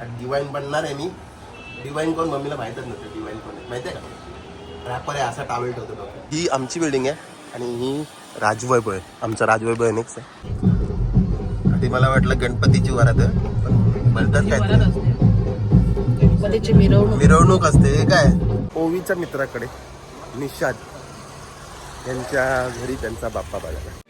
आणि डिवाईन बनणार आहे मी. डिवाईन कोण? मम्मीला माहीतच नव्हतं डिवाईन कोण माहिती आहे का? रॅपर आहे असा टावेल ठेवतो डोक्यात. ही आमची बिल्डिंग आहे आणि ही राजवैभव आहे. आमचा राजवैभव नेक्स्ट आहे आणि मला वाटलं गणपतीची वरात आहे. पण म्हणतात काय? गणपतीची मिरवणूक. मिरवणूक असते. हे काय? ओवीच्या मित्राकडे निषाद यांच्या घरी त्यांचा बाप्पा बघायला.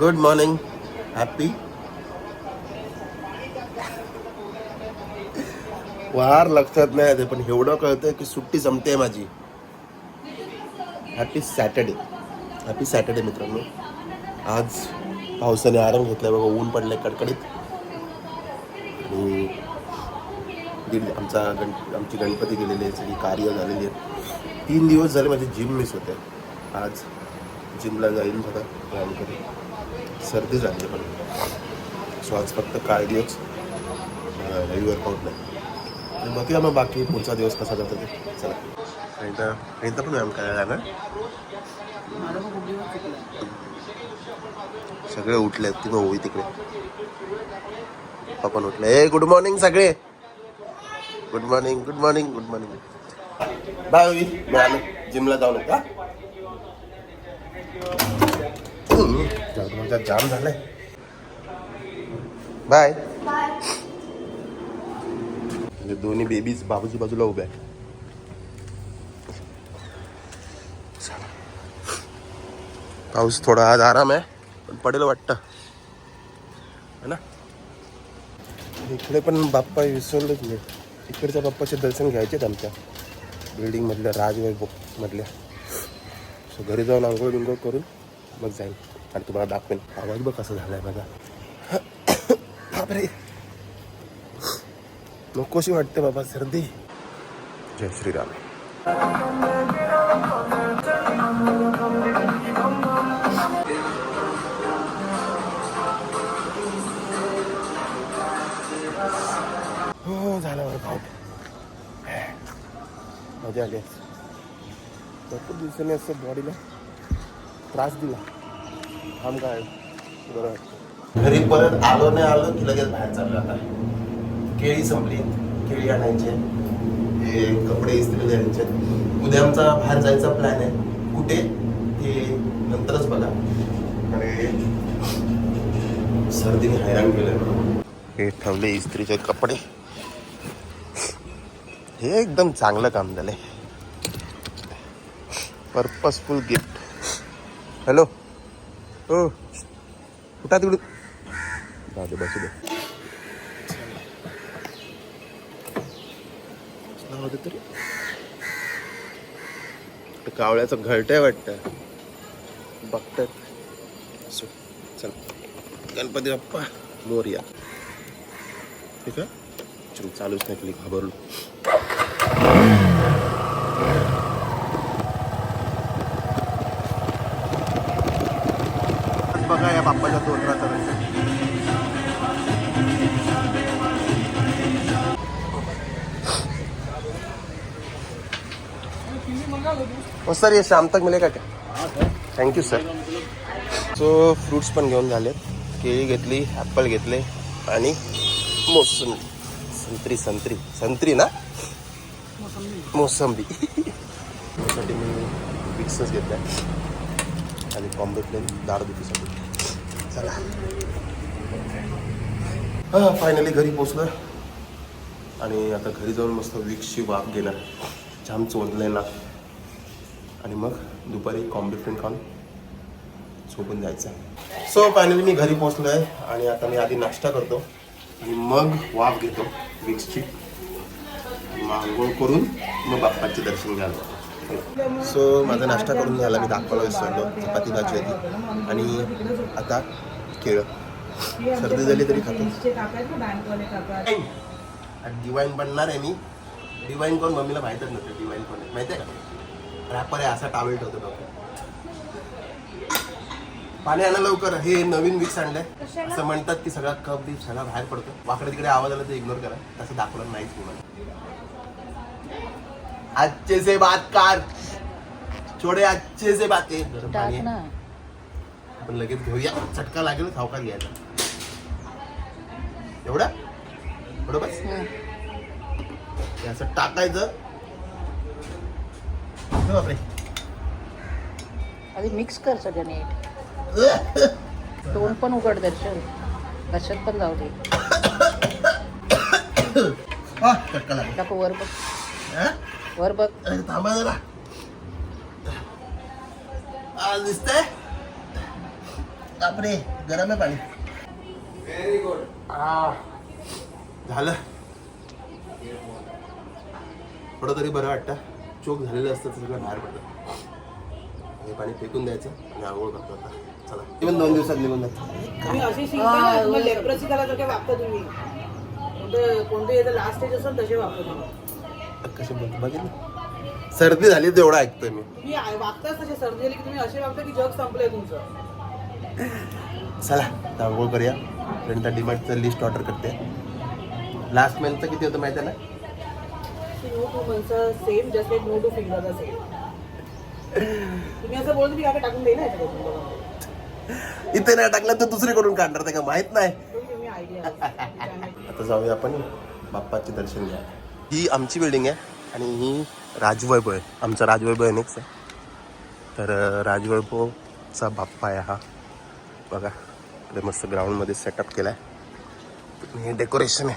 गुड मॉर्निंग हॅपी वार लक्षात नाही येते पण एवढं कळतंय की सुट्टी संपते माझी. हॅपी सॅटर्डे हॅपी सॅटर्डे मित्रांनो. आज पावसाने आराम घेतलाय बघा ऊन पडलंय कडकडीत. आणि दीड आमचा गण आमची गणपती गेलेली आहे सगळी कार्य झालेली आहेत. तीन दिवस झाले माझी जिम मिस होते. आज जिमला जाईल बघा. व्यायाम करेल सर्दी झाली आहे पण. सो आज फक्त कार्डिओच हेवी वर्कआउट नाही. आणि बघूया मग बाकी पुढचा दिवस कसा जातो ते चला. एकदा एकदा पण व्यायाम करायला ना सगळे उठले ती होई तिकडे. पप्पा पण उठले. ए गुड मॉर्निंग सगळे. Good morning good morning good morning bye मी आलो जिमला जाऊन येतो माझा जाम झालाय. बाय. म्हणजे दोन्ही बेबीज बाबूची बाजूला उभ्या. पाऊस थोडा आज आराम आहे पण पडेल वाटतं. है ना? इकडे पण बाप्पा विसरलोच मी. इकडच्या बाप्पाचे दर्शन घ्यायचेत आमच्या. बिल्डिंग मधल्या राजवैभव मधल्या. सो घरी जाऊन आंघोळ बिंघोळ करून मग जाईल. आणि तुम्हाला दाखवेन. आवाज बघ कसा झालाय माझा बापरे. नकोशी वाटते बाबा सर्दी. जय श्रीराम. हो झालं वर्कआउट मजा आली. भरपूर दिवसांनी असं बॉडीला त्रास दिला. थांब काय बरं. घरी परत आलो नाही आलो की लगेच बाहेर चाललो आता. केळी संपली. केळी आणायचे. हे कपडे इस्त्री द्यायचे उद्या आमचा बाहेर जायचा प्लॅन आहे. कुठे? ते नंतरच बघा. आणि सर्दीने हैराण केलं हे ठेवले इस्त्रीचे कपडे. हे एकदम चांगलं काम झालंय. Purposeful gift hello. हो कुठा तिकडून. जाऊ दे बसू दे. तरी कावळ्याचं घरटं वाटतं. बघतात. चल. गणपती बाप्पा. मोरया. ठीक आहे? चल चालूच नाही केली घाबरलो. बघा या बाप्पाच्या तोंडात हो सर ये शाम तक मिळेल का काय थँक्यू सर सो फ्रुट्स पण घेऊन झालेत. केळी घेतली ॲपल घेतले आणि मोसंबी. संत्री संत्री. संत्री ना? मोसंबी. त्यासाठी मी विक्सच घेतल्या. आणि बॉम्बे प्लेन दाढदुखीसाठी चला. हां फायनली घरी पोचलं आणि आता घरी जाऊन मस्त विक्सची वाफ घेणार. छान चोंदले ना. आणि मग दुपारी कॉम्बिफ्रेंट खाऊन झोपून जायचं. सो फायनली मी घरी पोचलो आहे आणि आता मी आधी नाश्ता करतो. आणि मग वाफ घेतो विक्सची मग आंघोळ करून मग बाप्पाचे दर्शन घ्यायला सो माझा नाश्ता करून झाला. मी दाखवायला विसरलो चपाती भाजी होती आणि आता केळं. सर्दी झाली तरी खातो. डिवाईन बनणार आहे मी. डिवाईन कोण? मम्मीला माहीतच नव्हतं डिवाईन कोण आहे. माहिती आहे का? रॅपर आहे असा टावेल ठेवतो डॉक्टर पाणी आणा लवकर. हे नवीन मिक्स आणलंय. असं म्हणतात की सगळा कप बीप सगळा बाहेर पडतो. वाकडे तिकडे आवाज आला तर इग्नोर करा. तसं दाखवलं नाहीच मी मला. आजचे से बात कार। छोडे आजचे से बाते। गरम टाक पाणी आहे. ना आपण लगेच घेऊया चटका लागेल सावकार घ्यायचा एवढा? एवढं बस? हं. हे असं टाकायचं. हे बापरे. आधी मिक्स कर सगळं नीट. तोंड पण उघड दर्शन. कशात पण जाऊ दे. हा, चटका लागेल. टाकू वर बघ हा? वर बघ. थांबा जरा. आज दिसतंय? बापरे गरम आहे पाणी. व्हेरी गुड झालं. थोडं तरी बरं वाटतं. चोक झालेलं असतं तर सगळं बाहेर पडतं हे पाणी फेकून द्यायचं आणि आंघोळ करतो आता. चला. पण दोन दिवसात निघून जातं. कोणतं लास्ट स्टेज असेल तसे वागता तुम्ही. कसे बघितलं? सर्दी झाली तेवढं ऐकतोय मी. वागताच तसे सर्दी झाली की तुम्ही असे वागता की जग संपलंय तुमचं. चला आंघोळ करूया. फ्रेंडचा डिमार्टचं लिस्ट ऑर्डर करते. लास्ट मंथचं किती होतं माहिती आहे ना no two मनचं same just like no two finger same तुम्ही असं बोलतो की काका टाकून देईल ना याच्याकडून बघा. इथे नाही टाकलं तर दुसरीकडून काढणार ते का माहीत नाही. तुम्ही- तुम्ही आयडिया आता जाऊया आपण. बाप्पाचे दर्शन घ्या. ही आमची बिल्डिंग आहे आणि ही राजवैभव आहे आमचा राजवैभव एनेक्स आहे. तर राजवैभवचा बाप्पा आहे हा. बघा इकडे मस्त ग्राउंडमध्ये सेटअप केला आहे हे डेकोरेशन आहे.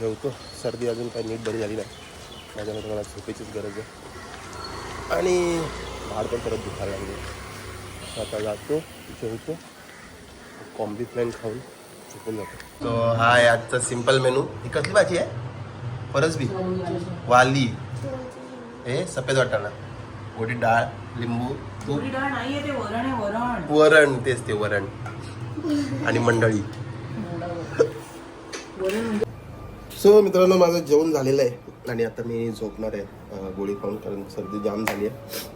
जेवतो. सर्दी अजून काही नीट बरी झाली नाही. माझ्यामध्ये मला झोपेचीच गरज आहे. आणि भाड पण परत दुखायला लागले. आता जातो जेवतो. कॉम्बी प्लॅन खाऊन झोपून जातो. तो हा आहे आजचा सिंपल मेनू. ही कसली भाजी आहे? फरसबी. वाली. हे सफेद वाटाणा. गोडी डाळ लिंबू. तूप वरण तेच ते वरण. आणि मंडळी. सो मित्रांनो माझं जेवण झालेलं आहे आणि आता मी झोपणार आहे. गोळी खाऊन कारण सर्दी जाम झाली आहे.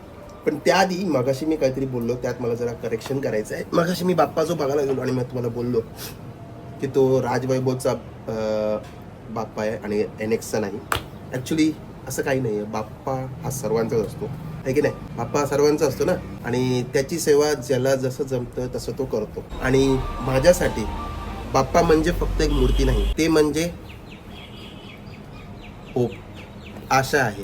पण त्याआधी मगाशी मी काहीतरी बोललो. त्यात मला जरा करेक्शन करायचं आहे. मगाशी मी बाप्पा जो बघायला गेलो आणि मी तुम्हाला बोललो की तो राजवैभवचा बाप्पा आहे आणि एन एक्सचा नाही. ॲक्च्युली असं काही नाही आहे बाप्पा हा सर्वांचाच असतो. आहे की नाही? बाप्पा हा सर्वांचा असतो ना? आणि त्याची सेवा ज्याला जसं जमतं तसं तो करतो. आणि माझ्यासाठी बाप्पा म्हणजे फक्त एक मूर्ती नाही. ते म्हणजे होप आशा आहे.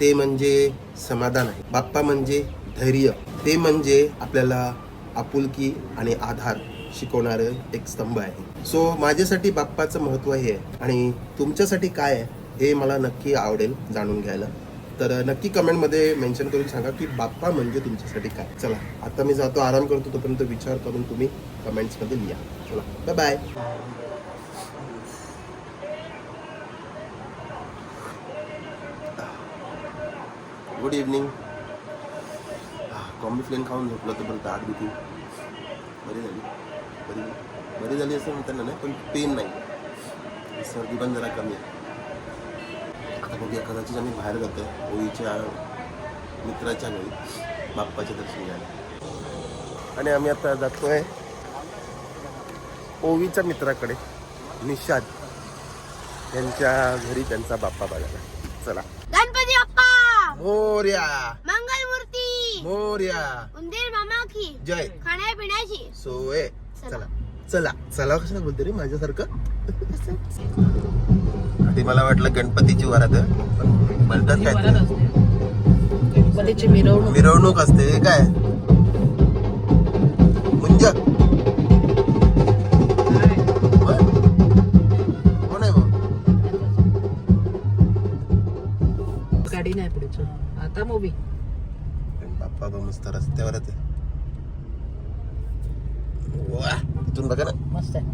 ते म्हणजे समाधान आहे. बाप्पा म्हणजे धैर्य. ते म्हणजे आपल्याला आपुलकी आणि आधार शिकवणारं एक स्तंभ आहे. सो माझ्यासाठी बाप्पाचं महत्त्व हे आहे. आणि तुमच्यासाठी काय आहे हे मला नक्की आवडेल जाणून घ्यायला. तर नक्की कमेंटमध्ये मेन्शन करून सांगा की बाप्पा म्हणजे तुमच्यासाठी काय. चला आता मी जातो आराम करतो तोपर्यंत विचार करून तुम्ही कमेंट्समध्ये लिहा. चला bye bye good evening Combiflam खाऊन झोपलं तर परत आठ दुखी बरी झाली. बरी बरी झाली असं म्हणताना नाही पण पेन नाही. सर्दी पण जरा कमी आहे. आता बघूया कदाचित आम्ही बाहेर जातो होळीच्या मित्राच्या घरी बाप्पाच्या दर्शन घ्यायला. आणि आम्ही आता जातोय ओवीच्या मित्राकडे निषाद. यांच्या घरी त्यांचा बाप्पा बघायला. चला. गणपती मोर्या. मंगलमूर्ती. मोर्या. उंदीर मामा की जय खाण्यापिण्याची सोय. चला. चला. चला. कशाला बोलते रे? माझ्यासारखं? आधी मला वाटलं गणपतीची वरात पण म्हणतात काय? गणपतीची मिरवणूक. मिरवणूक असते. हे काय? मुंज. आता मूवी बाप्पा बाबा मस्त रस्त्यावरच आहे वा इथून बघा ना मस्त आहे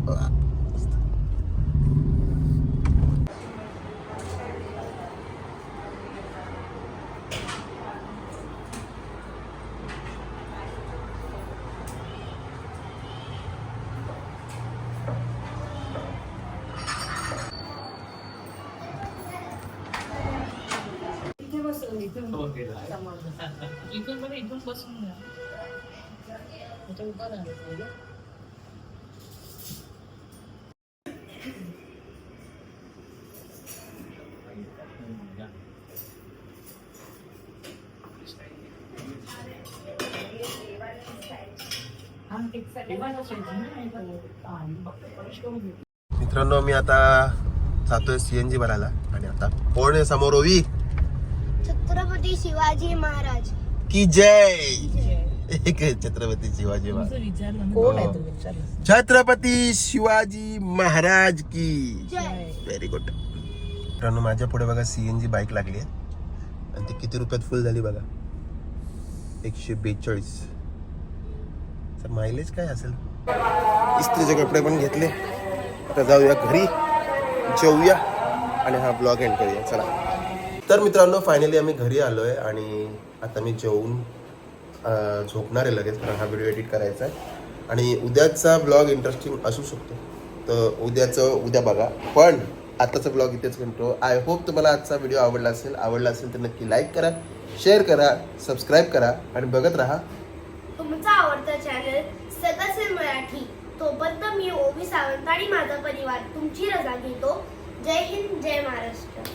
वा, मस्त. इथून बघा इथून बसून घ्या त्याच्या उभा राहा मित्रांनो मी आता जातोय सीएनजी भरायला आणि आता कोण आहे समोर ओवी छत्रपती शिवाजी महाराज. की जय. एक छत्रपती शिवाजी महाराज. कोण आहे विचारलं छत्रपती शिवाजी महाराज की. जय. व्हेरी गुड मित्रांनो माझ्या पुढे बघा सीएनजी बाईक लागली आहे. आणि ती किती रुपयात फुल झाली बघा. एकशे बेचाळीस. तर मायलेज काय असेल? इस्त्रीचे कपडे पण घेतले. तर जाऊया घरी. जेवूया आणि हा ब्लॉग एंड करूया. चला. तर मित्रांनो फायनली आम्ही घरी आलो आहे आणि आता मी जेवून झोपणार आहे लगेच कारण हा व्हिडिओ एडिट करायचा आहे. आणि उद्याचा ब्लॉग इंटरेस्टिंग असू शकतो. तर उद्याचं उद्या बघा. पण आताचा ब्लॉग इथेच म्हणतो आय होप तुम्हाला आजचा व्हिडिओ आवडला असेल. आवडला असेल तर नक्की लाईक करा शेअर करा सबस्क्राईब करा आणि बघत राहा. तुमचा आवडता चॅनल सगळं मराठी. तोपर्यंत मी ओबी सावंत आणि माझा परिवार तुमची रजा घेतो. जय हिंद जय महाराष्ट्र.